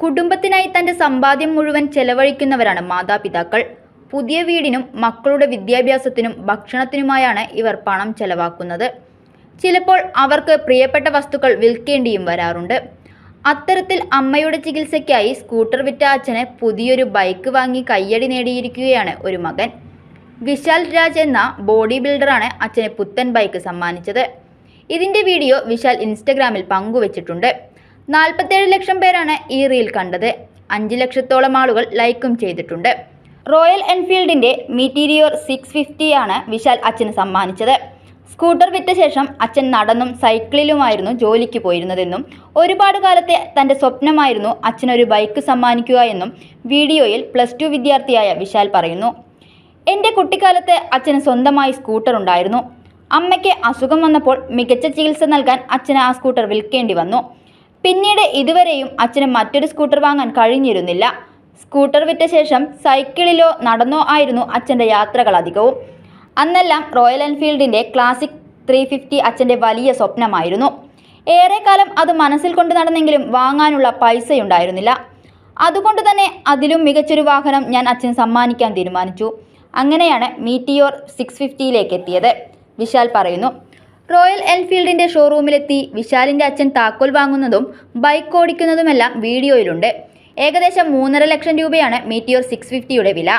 കുടുംബത്തിനായി തന്റെ സമ്പാദ്യം മുഴുവൻ ചെലവഴിക്കുന്നവരാണ് മാതാപിതാക്കൾ. പുതിയ വീടിനും മക്കളുടെ വിദ്യാഭ്യാസത്തിനും ഭക്ഷണത്തിനുമായാണ് ഇവർ പണം ചെലവാക്കുന്നത്. ചിലപ്പോൾ അവർക്ക് പ്രിയപ്പെട്ട വസ്തുക്കൾ വിൽക്കേണ്ടിയും വരാറുണ്ട്. അത്തരത്തിൽ അമ്മയുടെ ചികിത്സയ്ക്കായി സ്കൂട്ടർ വിറ്റ അച്ഛന് പുതിയൊരു ബൈക്ക് വാങ്ങി കയ്യടി നേടിയിരിക്കുകയാണ് ഒരു മകൻ. വിശാൽ രാജ് എന്ന ബോഡി ബിൽഡറാണ് അച്ഛന് പുത്തൻ ബൈക്ക് സമ്മാനിച്ചത്. ഇതിന്റെ വീഡിയോ വിശാൽ ഇൻസ്റ്റഗ്രാമിൽ പങ്കുവച്ചിട്ടുണ്ട്. നാൽപ്പത്തേഴ് ലക്ഷം പേരാണ് ഈ റീൽ കണ്ടത്. അഞ്ച് ലക്ഷത്തോളം ആളുകൾ ലൈക്കും ചെയ്തിട്ടുണ്ട്. റോയൽ എൻഫീൽഡിന്റെ മീറ്റീരിയോർ സിക്സ് ഫിഫ്റ്റിയാണ് വിശാൽ അച്ഛന് സമ്മാനിച്ചത്. സ്കൂട്ടർ വിറ്റ ശേഷം അച്ഛൻ നടന്നും സൈക്കിളിലുമായിരുന്നു ജോലിക്ക് പോയിരുന്നതെന്നും ഒരുപാട് കാലത്തെ തന്റെ സ്വപ്നമായിരുന്നു അച്ഛനൊരു ബൈക്ക് സമ്മാനിക്കുക എന്നും വീഡിയോയിൽ പ്ലസ് ടു വിദ്യാർത്ഥിയായ വിശാൽ പറയുന്നു. എന്റെ കുട്ടിക്കാലത്ത് അച്ഛന് സ്വന്തമായി സ്കൂട്ടർ ഉണ്ടായിരുന്നു. അമ്മയ്ക്ക് അസുഖം വന്നപ്പോൾ മികച്ച ചികിത്സ നൽകാൻ അച്ഛന് ആ സ്കൂട്ടർ വിൽക്കേണ്ടി വന്നു. പിന്നീട് ഇതുവരെയും അച്ഛന് മറ്റൊരു സ്കൂട്ടർ വാങ്ങാൻ കഴിഞ്ഞിരുന്നില്ല. സ്കൂട്ടർ വിറ്റ ശേഷം സൈക്കിളിലോ നടന്നോ ആയിരുന്നു അച്ഛന്റെ യാത്രകൾ അധികവും. അന്നെല്ലാം റോയൽ എൻഫീൽഡിന്റെ ക്ലാസിക് ത്രീ ഫിഫ്റ്റി അച്ഛന്റെ വലിയ സ്വപ്നമായിരുന്നു. ഏറെക്കാലം അത് മനസ്സിൽ കൊണ്ട് നടന്നെങ്കിലും വാങ്ങാനുള്ള പൈസയുണ്ടായിരുന്നില്ല. അതുകൊണ്ട് തന്നെ അതിലും മികച്ചൊരു വാഹനം ഞാൻ അച്ഛന് സമ്മാനിക്കാൻ തീരുമാനിച്ചു. അങ്ങനെയാണ് മീറ്റിയോർ സിക്സ് ഫിഫ്റ്റിയിലേക്ക് എത്തിയത്. വിശാൽ പറയുന്നു റോയൽ എൻഫീൽഡിന്റെ ഷോറൂമിലെത്തി വിശാലിന്റെ അച്ഛൻ താക്കോൽ വാങ്ങുന്നതും ബൈക്ക് ഓടിക്കുന്നതുമെല്ലാം വീഡിയോയിലുണ്ട്. ഏകദേശം മൂന്നര ലക്ഷം രൂപയാണ് മീറ്റിയോർ സിക്സ് ഫിഫ്റ്റിയുടെ വില.